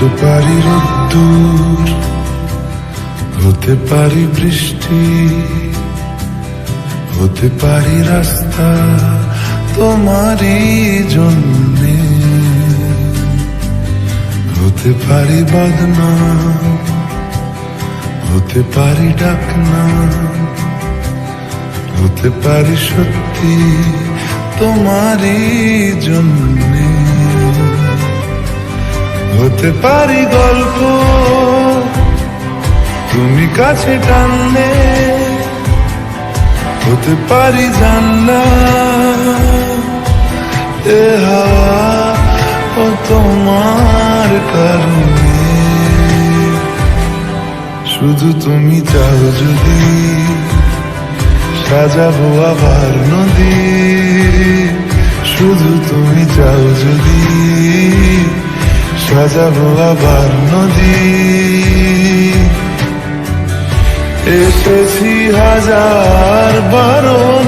হতে পারি রোদ্দুর হতে পারি বৃষ্টি, হতে পারি রাস্তা তোমারই জন্যে। হতে পারি বাদনা, হতে পারি ডাকনা, হতে পারি সত্যি তোমারই জন্যে। হতে পারি গল্প। তুমি কাছে টানলে হতে পারি জানলা। ও তোমার কারণে। শুধু তুমি চাও যদি সাজাবো আবার নদী। শুধু তুমি চাও যদি সাজাবো আবার নদী। এসেছি হাজার বারণে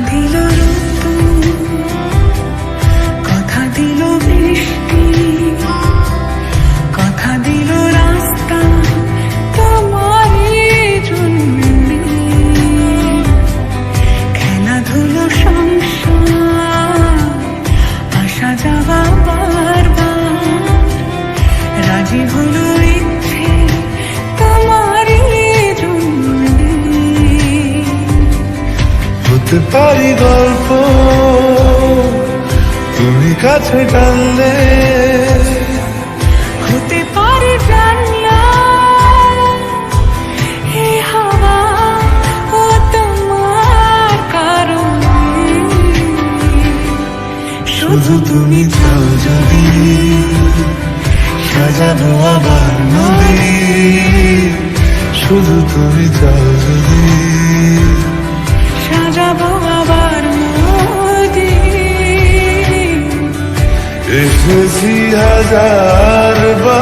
你了。হতে পারি গল্প। তুমি কাছে টানলে। হতে পারে শুধু তুমি চাও যদি সাজাবো আবার নদী। শুধু তুমি চাও যদি এসেছি হাজার বারণে